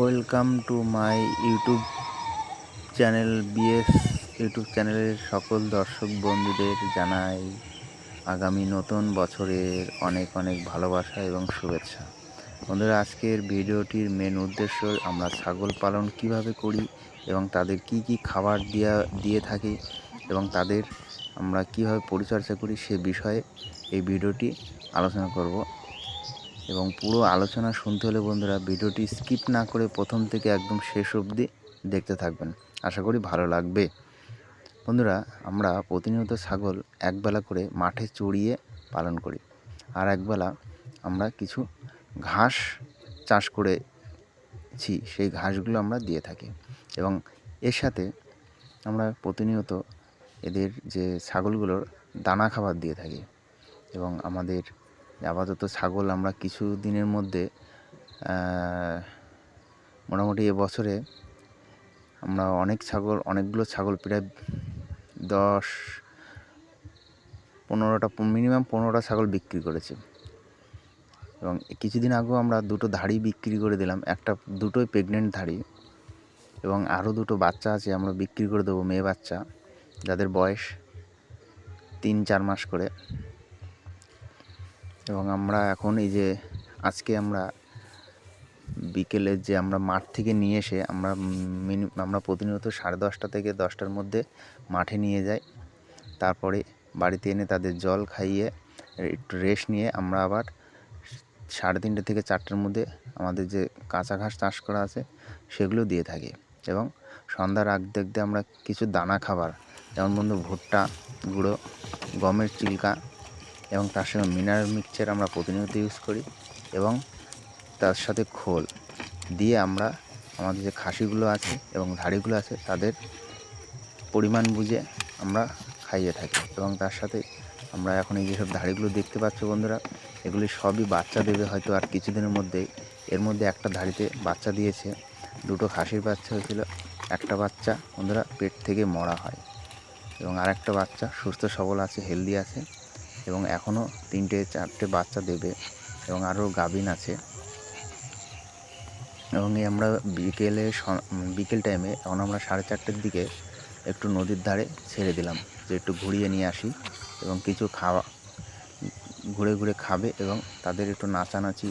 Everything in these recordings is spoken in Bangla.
Welcome to my YouTube channel, BS YouTube চ্যানেলের সকল দর্শক বন্ধুদের জানাই আগামী নতুন বছরের অনেক অনেক ভালোবাসা এবং শুভেচ্ছা। বন্ধুরা, আজকের ভিডিওটির মেন উদ্দেশ্য আমরা ছাগল পালন কীভাবে করি এবং তাদের কি কি খাবার দেওয়া দিয়ে থাকি এবং তাদের আমরা কীভাবে পরিচর্যা করি সে বিষয়ে এই ভিডিওটি আলোচনা করব। এবং পুরো আলোচনা শুনতে হলে বন্ধুরা ভিডিওটি স্কিপ না করে প্রথম থেকে একদম শেষ অবধি দেখতে থাকবেন। আশা করি ভালো লাগবে। বন্ধুরা, আমরা প্রতিনিয়ত ছাগল একবেলা করে মাঠে চড়িয়ে পালন করি। আর একবেলা আমরা কিছু ঘাস চাষ করেছি, সেই ঘাসগুলো আমরা দিয়ে থাকি। এবং এর সাথে আমরা প্রতিনিয়ত এদের যে ছাগলগুলোর দানা খাবার দিয়ে থাকি। এবং আমাদের আপাতত ছাগল আমরা কিছু দিনের মধ্যে মোটামুটি এবছরে আমরা অনেক ছাগল, অনেকগুলো ছাগল প্রায় দশ, পনেরোটা, মিনিমাম পনেরোটা ছাগল বিক্রি করেছি। এবং কিছুদিন আগেও আমরা দুটো ধাড়ি বিক্রি করে দিলাম, একটা দুটোই প্রেগনেন্ট ধাড়ি এবং আরও দুটো বাচ্চা আছে আমরা বিক্রি করে দেবো মেয়ে বাচ্চা, যাদের বয়স তিন, চার মাস করে। এবং আমরা এখন এই যে আজকে আমরা বিকেলে যে আমরা মাঠ থেকে নিয়ে এসে আমরা মিনি, আমরা প্রতিনিয়ত সাড়ে দশটা থেকে দশটার মধ্যে মাঠে নিয়ে যাই। তারপরে বাড়িতে এনে তাদের জল খাইয়ে, একটু রেস্ট নিয়ে আমরা আবার সাড়ে তিনটে থেকে চারটের মধ্যে আমাদের যে কাঁচা ঘাস চাষ করা আছে, সেগুলো দিয়ে থাকি। এবং সন্ধ্যার আগ দেখতে আমরা কিছু দানা খাবার, যেমন বন্ধু ভুট্টা, গুঁড়ো, গমের চিল্কা এবং তার সঙ্গে মিনারেল মিক্সচার আমরা প্রতিনিয়ত ইউজ করি এবং তার সাথে খোল দিয়ে আমরা আমাদের যে খাসিগুলো আছে এবং ধাড়িগুলো আছে তাদের পরিমাণ বুঝে আমরা খাইয়ে থাকি এবং তার সাথে আমরা এখন এই যেসব ধাড়িগুলো দেখতে পাচ্ছ বন্ধুরা, এগুলি সবই বাচ্চা দেবে হয়তো আর কিছুদিনের মধ্যেই এর মধ্যে একটা ধাড়িতে বাচ্চা দিয়েছে, দুটো খাসির বাচ্চা হয়েছিল, একটা বাচ্চা বন্ধুরা পেট থেকে মরা হয় এবং আরেকটা বাচ্চা সুস্থ সবল আছে হেলদি আছে। এবং এখনও তিনটে, চারটে বাচ্চা দেবে এবং আরও গাভিন আছে। এবং আমরা বিকেলে বিকেল টাইমে এখন আমরা সাড়ে চারটের দিকে একটু নদীর ধারে ছেড়ে দিলাম যে একটু ঘুরিয়ে নিয়ে আসি এবং কিছু খাওয়া, ঘুরে ঘুরে খাবে এবং তাদের একটু নাচানাচি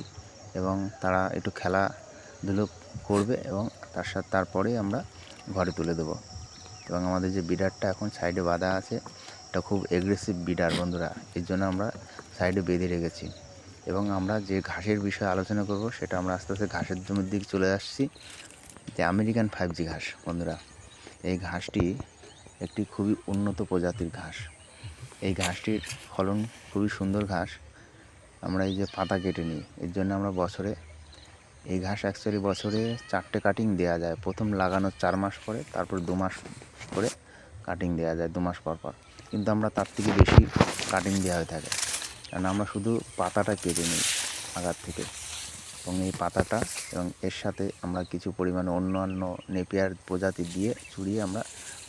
এবং তারা একটু খেলাধুলো করবে এবং তার সাথে, তারপরে আমরা ঘরে তুলে দেবো। এবং আমাদের যে বিডারটা এখন সাইডে বাঁধা আছে এটা খুব এগ্রেসিভ বিডার বন্ধুরা, এর জন্য আমরা সাইডে বেঁধে রেখেছি। এবং আমরা যে ঘাসের বিষয়ে আলোচনা করব, সেটা আমরা আস্তে আস্তে ঘাসের জমির দিকে চলে আসছি। যে আমেরিকান ফাইভ জি ঘাস, বন্ধুরা, এই ঘাসটি একটি খুবই উন্নত প্রজাতির ঘাস। এই ঘাসটির ফলন খুবই সুন্দর ঘাস। আমরা এই যে পাতা কেটে নিই, এর জন্য আমরা বছরে, এই ঘাস অ্যাকচুয়ালি বছরে চারটে কাটিং দেওয়া যায়। প্রথম লাগানোর চার মাস পরে, তারপর দু মাস করে কাটিং দেওয়া যায়, দু মাস পর পর। কিন্তু আমরা তার থেকে বেশি কাটিং দেওয়া হয়ে থাকে। কারণ আমরা শুধু পাতাটা কেটে নিই আগার থেকে। এবং এই পাতাটা এবং এর সাথে আমরা কিছু পরিমাণে অন্যান্য নেপিয়ার প্রজাতি দিয়ে চুড়িয়ে আমরা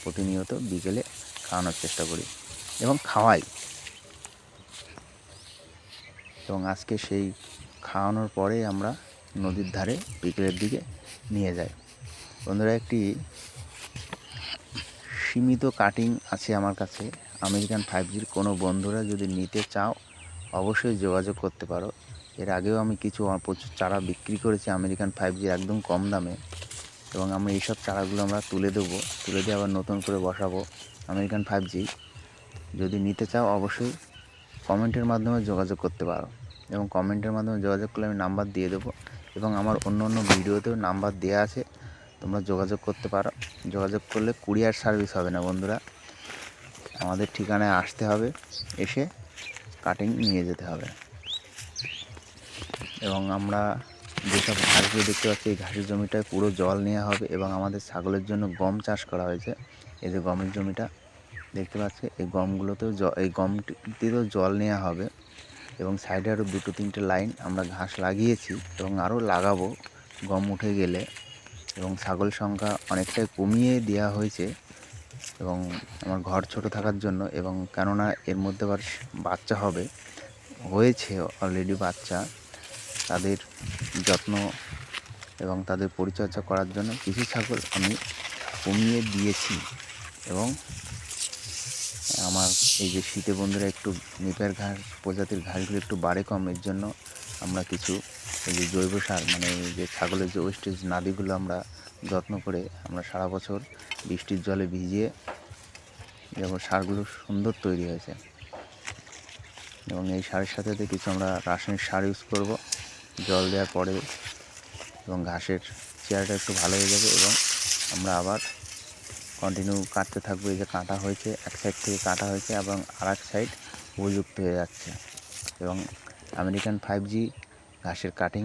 প্রতিনিয়ত বিকেলে খাওয়ানোর চেষ্টা করি এবং খাওয়াই। এবং আজকে সেই খাওয়ানোর পরে আমরা নদীর ধারে বিকেলের দিকে নিয়ে যাই। বন্ধুরা, একটি সীমিত কাটিং আছে আমার কাছে। আমেরিকান ফাইভ জির কোনো বন্ধুরা যদি নিতে চাও, অবশ্যই যোগাযোগ করতে পারো। এর আগেও আমি কিছু প্রচুর চারা বিক্রি করেছি আমেরিকান ফাইভ জির একদম কম দামে। এবং আমরা এইসব চারাগুলো আমরা তুলে দেবো, তুলে দিয়ে আবার নতুন করে বসাবো আমেরিকান ফাইভ জি। যদি নিতে চাও, অবশ্যই কমেন্টের মাধ্যমে যোগাযোগ করতে পারো। এবং কমেন্টের মাধ্যমে যোগাযোগ করলে আমি নাম্বার দিয়ে দেবো। এবং আমার অন্য অন্য ভিডিওতেও নাম্বার দেওয়া আছে, তোমরা যোগাযোগ করতে পারো। যোগাযোগ করলে কুরিয়ার সার্ভিস হবে না বন্ধুরা। আমাদের ঠিকানায় আসতে হবে, এসে কাটিং নিয়ে যেতে হবে। এবং আমরা যেসব ঘাসগুলো দেখতে পাচ্ছি, এই ঘাসের জমিটায় পুরো জল নেওয়া হবে এবং আমাদের ছাগলের জন্য গম চাষ করা হয়েছে। এই যে গমের জমিটা দেখতে পাচ্ছি, এই গমগুলোতেও জ, এই গমটিতেও জল নেওয়া হবে এবং সাইডে আরও দুটো তিনটে লাইন আমরা ঘাস লাগিয়েছি এবং আরও লাগাবো। গম উঠে গেলে এবং ছাগল সংখ্যা অনেকটাই কমিয়ে দেওয়া হয়েছে। এবং আমার ঘর ছোট থাকার জন্য এবং কেননা এর মধ্যে আবার বাচ্চা হবে, হয়েছে অলরেডি বাচ্চা, তাদের যত্ন এবং তাদের পরিচর্যা করার জন্য কিছু ছাগল আমি কমিয়ে দিয়েছি এবং আমার এই যে শীতে বন্ধুরা একটু নিপের ঘাস, প্রজাতির ঘাসগুলো একটু বাড়ে কম, এর জন্য আমরা কিছু এই যে জৈব সার মানে যে ছাগলের যে ওয়েস্টেজ নাদিগুলো আমরা যত্ন করে আমরা সারা বছর বৃষ্টির জলে ভিজিয়ে যেমন সারগুলো সুন্দর তৈরি হয়েছে, এবং এই সারের সাথে কিছু আমরা রাসায়নিক সার ইউজ করব, জল দেওয়ার পরে, এবং ঘাসের চেয়ারটা একটু ভালো হয়ে যাবে, এবং আমরা আবার কন্টিনিউ কাটতে থাকব। এই যে কাটা হয়েছে, এক সাইড থেকে কাটা হয়েছে, এবং আর এক সাইড উপযুক্ত হয়ে যাচ্ছে, এবং আমেরিকান ফাইভ জি ঘাসের কাটিং